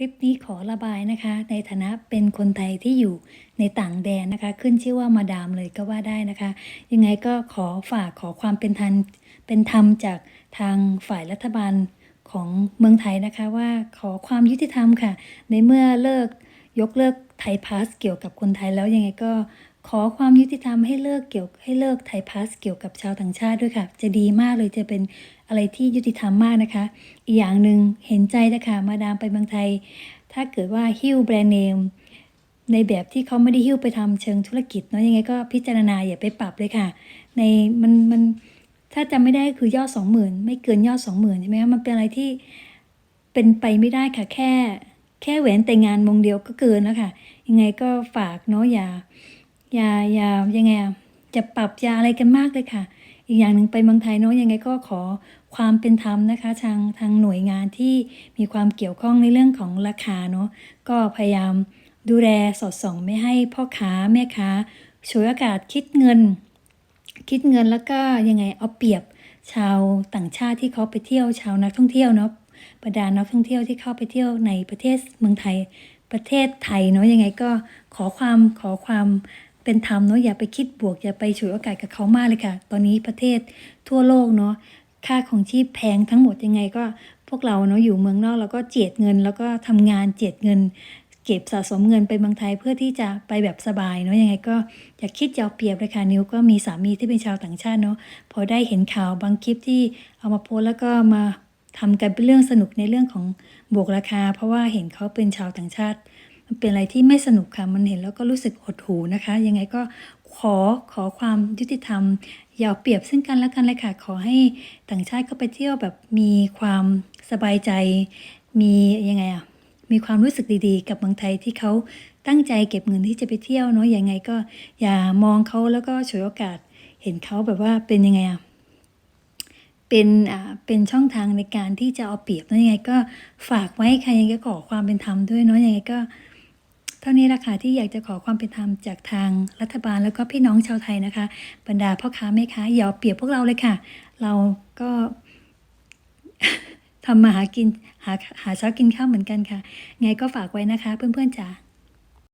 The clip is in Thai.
คลิปนี้ขอระบายนะคะ ในฐานะเป็นคนไทยที่อยู่ในต่างแดนนะคะ ขึ้นชื่อว่ามาดามเลยก็ว่าได้นะคะ ยังไงก็ขอฝากขอความเป็นธรรมเป็นธรรมจากทางฝ่ายรัฐบาลของเมืองไทยนะคะว่าขอความยุติธรรมค่ะ ในเมื่อเลิกยกเลิกไทยพาสเกี่ยวกับคนไทยแล้วยังไงก็ ขอความยุติธรรมให้เลิกเกี่ยวให้เลิกไทยพาสเกี่ยวกับชาวต่างชาติด้วยค่ะ จะดีมากเลยจะเป็นอะไรที่ยุติธรรมมากนะคะ อีกอย่างหนึ่งเห็นใจนะคะมาดามไปเมืองไทย ถ้าเกิดว่าฮิ้วแบรนด์เนมในแบบที่เขาไม่ได้หิ้วไปทำเชิงธุรกิจเนาะยังไงก็พิจารณาอย่าไปปรับเลยค่ะ ในมันมันถ้าจำไม่ได้คือยอดสองหมื่นไม่เกินยอดสองหมื่นใช่ไหมคะมันเป็นอะไรที่เป็นไปไม่ได้ค่ะแค่ แค่แหวนแต่งงานวงเดียวก็เกินแล้วค่ะ ยังไงก็ฝากเนาะอย่า อย่าอย่ายังไงอะจะปรับยาอะไรกันมากเลยค่ะ อีกอย่างหนึ่งไปเมืองไทยเนาะยังไงก็ขอความเป็นธรรมนะคะ ทางทางหน่วยงานที่มีความเกี่ยวข้องในเรื่องของราคาเนาะก็พยายามดูแลสอดส่องไม่ให้พ่อค้าแม่ค้าฉวยโอกาสคิดเงิน คิดเงินแล้วก็ยังไงเอาเปรียบชาวต่างชาติที่เขาไปเที่ยวชาวนักท่องเที่ยวเนาะบรรดานักท่องเที่ยวที่เข้าไปเที่ยวในประเทศเมืองไทยประเทศไทยเนาะยังไงก็ขอความขอความ เป็นธรรมเนาะอย่าไปคิดบวก อย่าไปฉวยโอกาสกับเขามากเลยค่ะ ตอนนี้ประเทศทั่วโลกเนาะค่าของชีพแพงทั้งหมดยังไงก็พวกเราเนาะอยู่เมืองนอกเราก็เจียดเงิน แล้วก็ทำงานเจียดเงิน เก็บสะสมเงินไปเมืองไทยเพื่อที่จะไปแบบสบายเนาะยังไงก็อย่าคิดจะเอาเปรียบเลยค่ะนิวก็มีสามีที่เป็นชาวต่างชาติเนาะพอได้เห็นข่าวบางคลิปที่เอามาโพสแล้วก็มาทำกันเป็นเรื่องสนุกในเรื่องของบวกราคา เพราะว่าเห็นเขาเป็นชาวต่างชาติ มันเป็นอะไรที่ไม่สนุกค่ะ มันเห็นแล้วก็รู้สึกหดหูนะคะ ยังไงก็ขอขอความยุติธรรม อย่าเปรียบซึ่งกันและกันเลยค่ะ ขอให้ต่างชาติเข้าไปเที่ยวแบบมีความสบายใจ มียังไงอะมีความรู้สึกดีๆ กับเมืองไทยที่เขาตั้งใจเก็บเงินที่จะไปเที่ยวเนาะยังไงก็อย่ามองเขาแล้วก็ฉวยโอกาสเห็นเขาแบบว่าเป็นยังไงอะเป็นอ่าเป็นช่องทางในการที่จะเอาเปรียบเนาะยังไงก็ฝากไว้ค่ะยังไงก็ขอความเป็นธรรมด้วยเนาะยังไงก็ ท่านี้ละค่ะที่อยากจะขอความเป็นธรรมจากทางรัฐบาลแล้วก็พี่น้องชาวไทยนะคะ บรรดาพ่อค้าแม่ค้าอย่าเอาเปรียบพวกเราเลยค่ะ เราก็ทำมาหากินหาหาเช้ากินข้าวเหมือนกันค่ะ ไงก็ฝากไว้นะคะ เพื่อนๆจ๋า